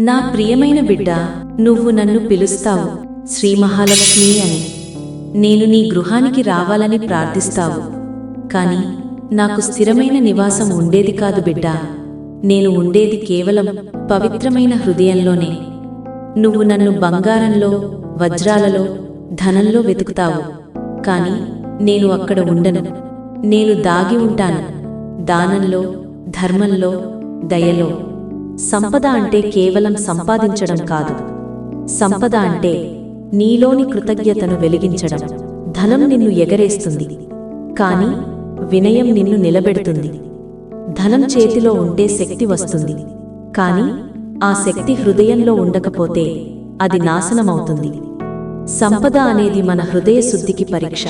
నా ప్రియమైన బిడ్డ నువ్వు నన్ను పిలుస్తావు శ్రీ మహాలక్ష్మి అని. నేను నీ గృహానికి రావాలని ప్రార్థిస్తావు. కాని నాకు స్థిరమైన నివాసం ఉండేది కాదు బిడ్డ. నేను ఉండేది కేవలం పవిత్రమైన హృదయంలోనే. నువ్వు నన్ను బంగారంలో వజ్రాలలో ధనంలో వెతుకుతావు. కాని నేను అక్కడ ఉండను. నేను దాగి ఉంటాను. దానంలో ధర్మంలో దయలో. సంపద అంటే కేవలం సంపాదించడం కాదు. సంపద అంటే నీలోని కృతజ్ఞతను వెలిగించడం. ధనం నిన్ను ఎగరేస్తుంది. కాని వినయం నిన్ను నిలబెడుతుంది. ధనం చేతిలో ఉంటే శక్తి వస్తుంది. కాని ఆ శక్తి హృదయంలో ఉండకపోతే అది నాశనమవుతుంది. సంపద అనేది మన హృదయ శుద్ధికి పరీక్ష.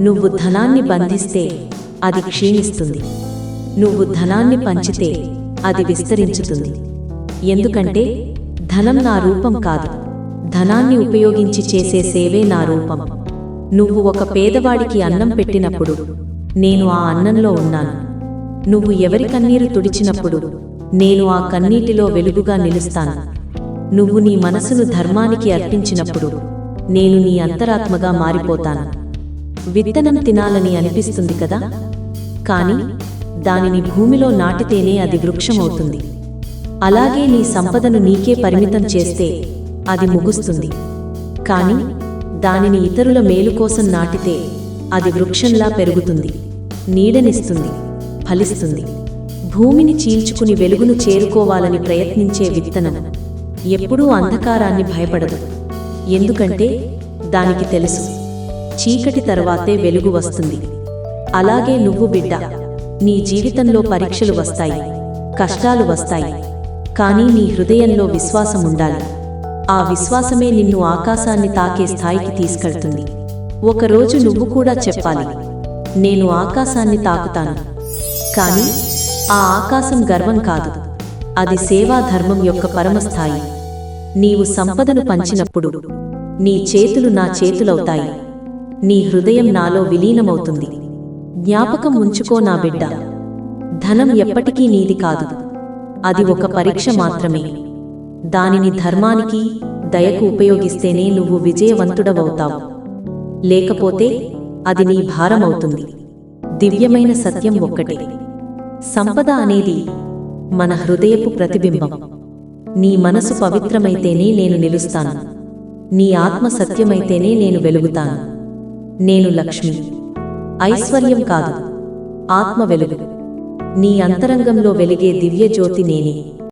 నువ్వు ధనాన్ని బంధిస్తే అది క్షీణిస్తుంది. నువ్వు ధనాన్ని పంచితే అది విస్తరించుతుంది. ఎందుకంటే ధనం నా రూపం కాదు. ధనాన్ని ఉపయోగించి చేసే సేవే నా రూపం. నువ్వు ఒక పేదవాడికి అన్నం పెట్టినప్పుడు నేను ఆ అన్నంలో ఉన్నాను. నువ్వు ఎవరి కన్నీరు తుడిచినప్పుడు నేను ఆ కన్నీటిలో వెలుగుగా నిలుస్తాను. నువ్వు నీ మనసును ధర్మానికి అర్పించినప్పుడు నేను నీ అంతరాత్మగా మారిపోతాను. విత్తనం తినాలని అనిపిస్తుంది కదా? కాని దానిని భూమిలో నాటితేనే అది వృక్షమవుతుంది. అలాగే నీ సంపదను నీకే పరిమితం చేస్తే అది ముగుస్తుంది. కాని దానిని ఇతరుల మేలు కోసం నాటితే అది వృక్షంలా పెరుగుతుంది. నీడనిస్తుంది ఫలిస్తుంది. భూమిని చీల్చుకుని వెలుగును చేరుకోవాలని ప్రయత్నించే విత్తనం. ఎప్పుడూ అంధకారాన్ని భయపడదు. ఎందుకంటే దానికి తెలుసు చీకటి తర్వాతే వెలుగు వస్తుంది. అలాగే నువ్వు బిడ్డ నీ జీవితంలో పరీక్షలు వస్తాయి కష్టాలు వస్తాయి. కానీ నీ హృదయంలో విశ్వాసం ఉండాలి. ఆ విశ్వాసమే నిన్ను ఆకాశాన్ని తాకే స్థాయికి తీసుకెళ్తుంది. ఒకరోజు నువ్వు కూడా చెప్పాలి నేను ఆకాశాన్ని తాకుతాను. కాని ఆ ఆకాశం గర్వం కాదు అది సేవా ధర్మం యొక్క పరమస్థాయి. నీవు సంపదను పంచినప్పుడు నీ చేతులు నా చేతులవుతాయి. నీ హృదయం నాలో విలీనమవుతుంది. జ్ఞాపకం ఉంచుకో నా బిడ్డ. ధనం ఎప్పటికీ నీది కాదు. అది ఒక పరీక్ష మాత్రమే. దానిని ధర్మానికి దయకు ఉపయోగిస్తేనే నువ్వు విజయవంతుడవవుతావు. లేకపోతే అది నీ భారమవుతుంది. దివ్యమైన సత్యం ఒక్కటే. సంపద అనేది మన హృదయపు ప్రతిబింబం. నీ మనసు పవిత్రమైతేనే నేను నిలుస్తాను. నీ ఆత్మ సత్యమైతేనే నేను వెలుగుతాను. నేను లక్ష్మి. ఐశ్వర్యం కాదు. ఆత్మ వెలుగు. నీ అంతరంగంలో వెలిగే దివ్య జ్యోతి నేనే.